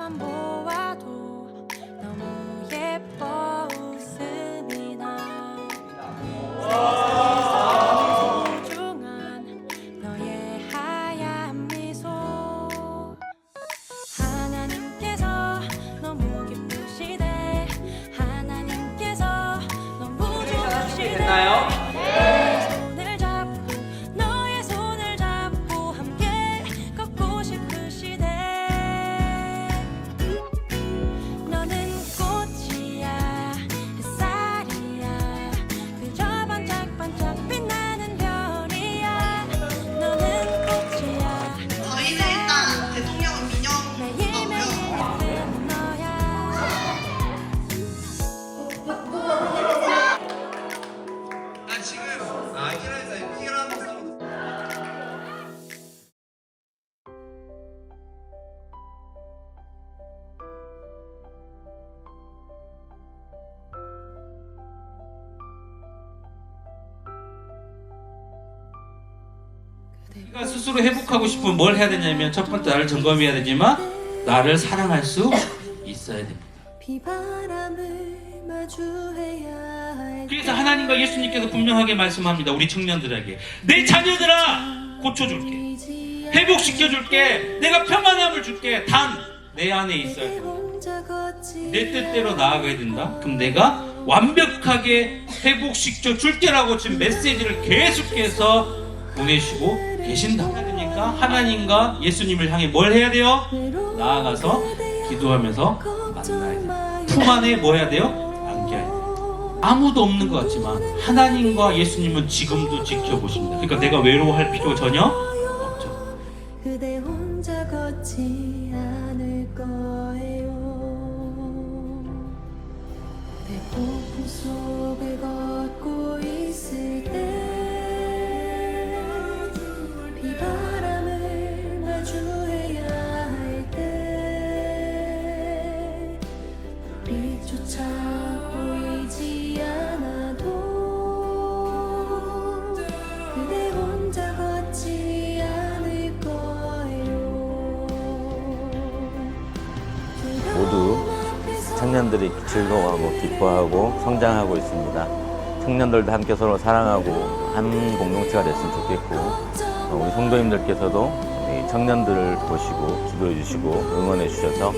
mambo 내가 스스로 회복하고 싶으면 뭘 해야 되냐면 첫 번째 나를 점검해야 되지만 나를 사랑할 수 있어야 됩니다. 그래서 하나님과 예수님께서 분명하게 말씀합니다. 우리 청년들에게 내 자녀들아 고쳐줄게, 회복시켜줄게, 내가 평안함을 줄게. 단 내 안에 있어야 걷지 내 뜻대로 나아가야 된다. 그럼 내가 완벽하게 회복시켜 줄게라고 지금 메시지를 계속해서 보내시고 계신다. 그러니까 하나님과 예수님을 향해 뭘 해야 돼요? 나아가서 기도하면서 만나야 돼요. 품 안에 뭐 해야 돼요? 안겨야 돼요. 아무도 없는 것 같지만 하나님과 예수님은 지금도 지켜보십니다. 그러니까 내가 외로워할 필요가 전혀 없죠. 그대 혼자 걷지 않을 거예요 배고픔 속 모두 청년들이 즐거워하고 기뻐하고 성장하고 있습니다. 청년들도 함께 서로 사랑하고 한 공동체가 됐으면 좋겠고 어, 우리 성도님들께서도 우리 청년들을 보시고 기도해 주시고 응원해 주셔서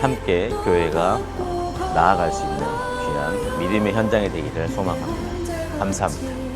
함께 교회가 어, 나아갈 수 있는 귀한 믿음의 현장이 되기를 소망합니다. 감사합니다.